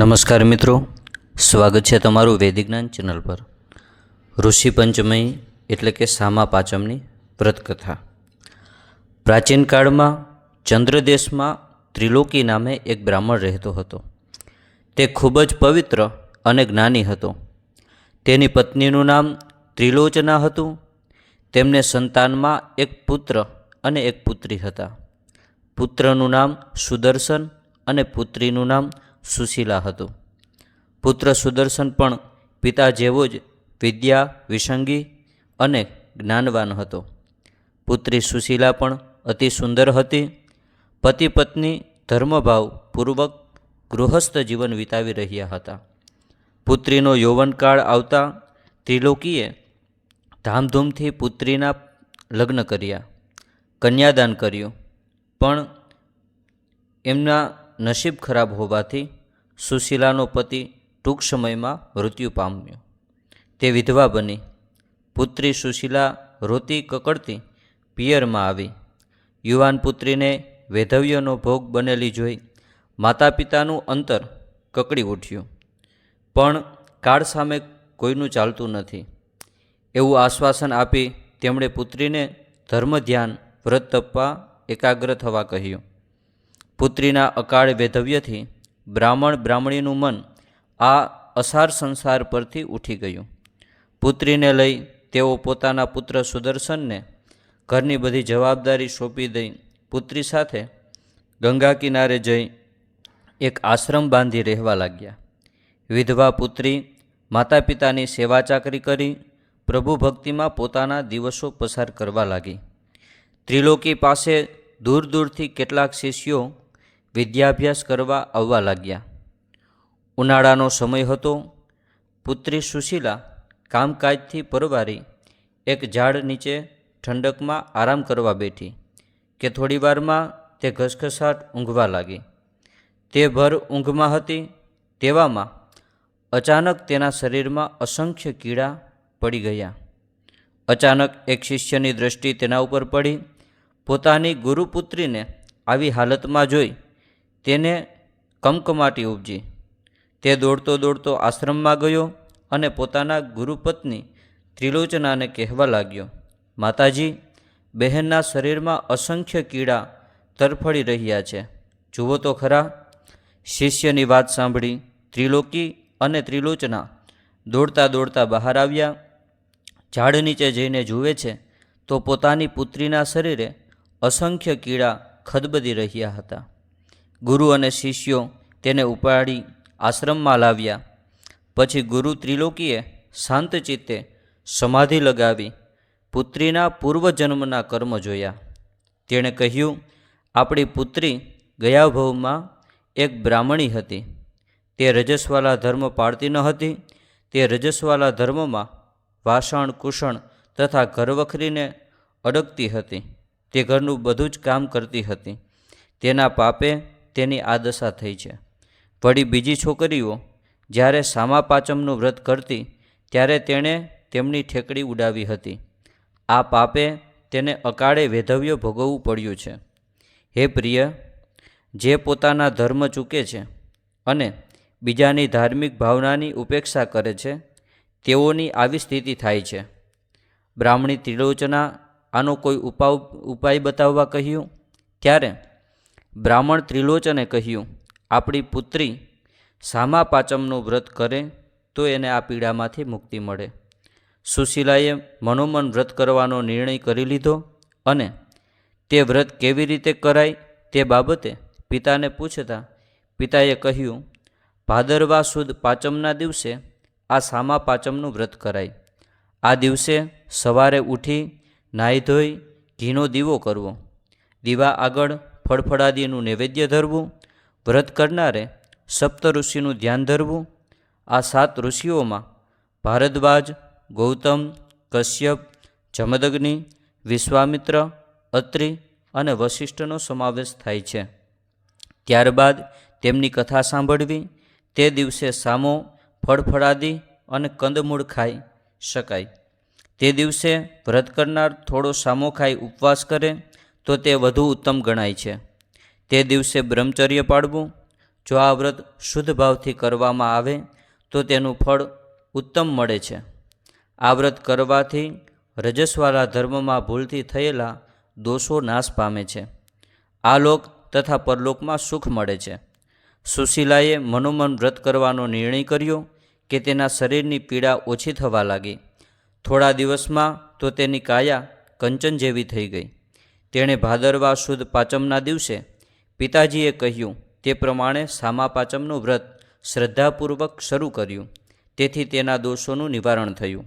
નમસ્કાર મિત્રો, સ્વાગત છે તમારું વૈદિક જ્ઞાન ચેનલ પર. ઋષિ પંચમઈ એટલે કે સામા પાંચમની વ્રતકથા. પ્રાચીન કાળમાં ચંદ્રદેશમાં ત્રિલોકી નામે એક બ્રાહ્મણ રહેતો હતો. તે ખૂબ જ પવિત્ર અને જ્ઞાની હતો. તેની પત્નીનું નામ ત્રિલોચના હતું. તેમને સંતાનમાં એક પુત્ર અને એક પુત્રી હતા. પુત્રનું નામ સુદર્શન અને પુત્રીનું નામ સુશીલા હતું. પુત્ર સુદર્શન પણ પિતા જેવો જ વિદ્યા, વિસંગી અને જ્ઞાનવાન હતો. પુત્રી સુશીલા પણ અતિ સુંદર હતી. પતિ પત્ની ધર્મભાવ પૂર્વક ગૃહસ્થ જીવન વિતાવી રહ્યા હતા. પુત્રીનો યૌવનકાળ આવતા ત્રિલોકીએ ધામધૂમથી પુત્રીના લગ્ન કર્યા, કન્યાદાન કર્યું, પણ એમના નસીબ ખરાબ હોવાથી સુશીલાનો પતિ ટૂંક સમયમાં મૃત્યુ પામ્યો. તે વિધવા બની. પુત્રી સુશીલા રોતી કકડતી પિયરમાં આવી. યુવાન પુત્રીને વૈધવ્યનો ભોગ બનેલી જોઈ માતા પિતાનું અંતર કકડી ઉઠ્યું. પણ કાળ સામે કોઈનું ચાલતું નથી. એવું આશ્વાસન આપી તેમણે પુત્રીને ધર્મ ધ્યાન વ્રત તપવા એકાગ્ર થવા કહ્યું. પુત્રીના અકાળ વૈધવ્યથી બ્રાહ્મણ બ્રાહ્મણીનું મન આ અસાર સંસાર પરથી ઉઠી ગયું. પુત્રીને લઈ તેઓ પોતાના પુત્ર સુદર્શનને ઘરની બધી જવાબદારી સોંપી દઈ પુત્રી સાથે ગંગા કિનારે જઈ એક આશ્રમ બાંધી રહેવા લાગ્યા. વિધવા પુત્રી માતા પિતાની સેવા ચાકરી કરી પ્રભુ ભક્તિમાં પોતાના દિવસો પસાર કરવા લાગી. ત્રિલોકી પાસે દૂર દૂરથી કેટલાક શિષ્યો વિદ્યાભ્યાસ કરવા આવવા લાગ્યા. ઉનાળાનો સમય હતો. પુત્રી સુશીલા કામકાજથી પરવારી એક ઝાડ નીચે ઠંડકમાં આરામ કરવા બેઠી કે થોડીવારમાં તે ઘસઘસાટ ઊંઘવા લાગી. તે ભર ઊંઘમાં હતી, તેવામાં અચાનક તેના શરીરમાં અસંખ્ય કીડા પડી ગયા. અચાનક એક શિષ્યની દૃષ્ટિ તેના ઉપર પડી. પોતાની ગુરુપુત્રીને આવી હાલતમાં જોઈ તેને કમકમાટી ઉપજી. તે દોડતો દોડતો આશ્રમમાં ગયો અને પોતાના ગુરુપત્ની ત્રિલોચનાને કહેવા લાગ્યો, માતાજી, બહેનના શરીરમાં અસંખ્ય કીડા તરફડી રહ્યા છે. જુઓ તો ખરા. શિષ્યની વાત સાંભળી ત્રિલોકી અને ત્રિલોચના દોડતા દોડતા બહાર આવ્યા. ઝાડ નીચે જઈને જુએ છે તો પોતાની પુત્રીના શરીરે અસંખ્ય કીડા ખદબદી રહ્યા હતા. ગુરુ અને શિષ્યો તેને ઉપાડી આશ્રમમાં લાવ્યા. પછી ગુરુ ત્રિલોકીએ શાંત ચિત્તે સમાધિ લગાવી પુત્રીના પૂર્વજન્મના કર્મ જોયા. તેણે કહ્યું, આપણી પુત્રી ગયા ભવમાં એક બ્રાહ્મણી હતી. તે રજસ્વાલા ધર્મ પાળતી ન હતી. તે રજસ્વાલા ધર્મમાં વાસણ કુષણ તથા ઘરવખરીને અડકતી હતી. તે ઘરનું બધું જ કામ કરતી હતી. તેના પાપે તેની આ દશા થઈ છે. વળી બીજી છોકરીઓ જ્યારે સામા પાંચમનું વ્રત કરતી, ત્યારે તેણે તેમની ઠેકડી ઉડાવી હતી. આ પાપે તેને અકાળે વેધવ્ય ભોગવવું પડ્યું છે. હે પ્રિય, જે પોતાના ધર્મ ચૂકે છે અને બીજાની ધાર્મિક ભાવનાની ઉપેક્ષા કરે છે, તેઓની આવી સ્થિતિ થાય છે. બ્રાહ્મણી ત્રિલોચના આનો કોઈ ઉપાય બતાવવા કહ્યું? ત્યારે બ્રાહ્મણ ત્રિલોચને કહ્યું, આપણી પુત્રી સામા પાંચમનું વ્રત કરે તો એને આ પીડામાંથી મુક્તિ મળે. સુશીલાએ મનોમન વ્રત કરવાનો નિર્ણય કરી લીધો અને તે વ્રત કેવી રીતે કરાય તે બાબતે પિતાને પૂછતા પિતાએ કહ્યું, ભાદરવા સુદ પાંચમના દિવસે આ સામા પાંચમનું વ્રત કરાય. આ દિવસે સવારે ઉઠી નાહી ધોઈ ઘીનો દીવો કરવો. દીવા આગળ ફળફળાદીનું નૈવેદ્ય ધરવું, વ્રત કરનારે સપ્ત ઋષિનું ધ્યાન ધરવું, આ સાત ઋષિઓમાં ભારદ્વાજ, ગૌતમ, કશ્યપ, જમદગ્નિ, વિશ્વામિત્ર, અત્રિ અને વશિષ્ઠનો સમાવેશ થાય છે. ત્યારબાદ તેમની કથા સાંભળવી, તે દિવસે સામો, ફળફળાદી અને કંદમૂળ ખાઈ શકાય. તે દિવસે વ્રત કરનાર થોડો સામો ખાઈ ઉપવાસ કરે તો તે વધુ ઉત્તમ ગણાય છે. તે દિવસે બ્રહ્મચર્ય પાળવું જો આ વ્રત શુદ્ધ ભાવથી કરવામાં આવે, તો તેનું ફળ ઉત્તમ મળે છે. આ વ્રત કરવાથી રજસ્વાલા ધર્મમાં ભૂલથી થયેલા દોષો નાશ પામે છે. આ લોક તથા પરલોકમાં સુખ મળે છે. સુશીલાએ મનોમન વ્રત કરવાનો નિર્ણય કર્યો કે તેના શરીરની પીડા ઓછી થવા લાગી. થોડા દિવસમાં તો તેની કાયા કંચન જેવી થઈ ગઈ. તેણે ભાદરવા સુદ પાંચમના દિવસે પિતાજીએ કહ્યું, તે પ્રમાણે સામા પાંચમનું વ્રત શ્રદ્ધાપૂર્વક શરૂ કર્યું. તેથી તેના દોષોનું નિવારણ થયું.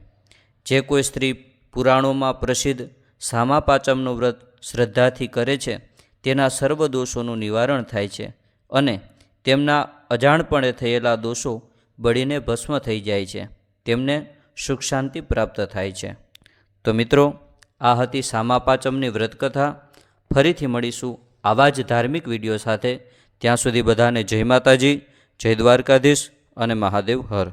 જે કોઈ સ્ત્રી પુરાણોમાં પ્રસિદ્ધ સામા પાંચમનું વ્રત શ્રદ્ધાથી કરે છે, તેના સર્વ દોષોનું નિવારણ થાય છે અને તેમના અજાણપણે થયેલા દોષો બળીને ભસ્મ થઈ જાય છે. તેમને સુખ શાંતિ પ્રાપ્ત થાય છે. તો મિત્રો આ હતી સામા પાંચમની વ્રતકથા. ફરીથી મળીશું આવા જ ધાર્મિક વીડિયો સાથે. ત્યાં સુધી બધાને જય માતાજી, જય દ્વારકાધીશ અને મહાદેવ હર.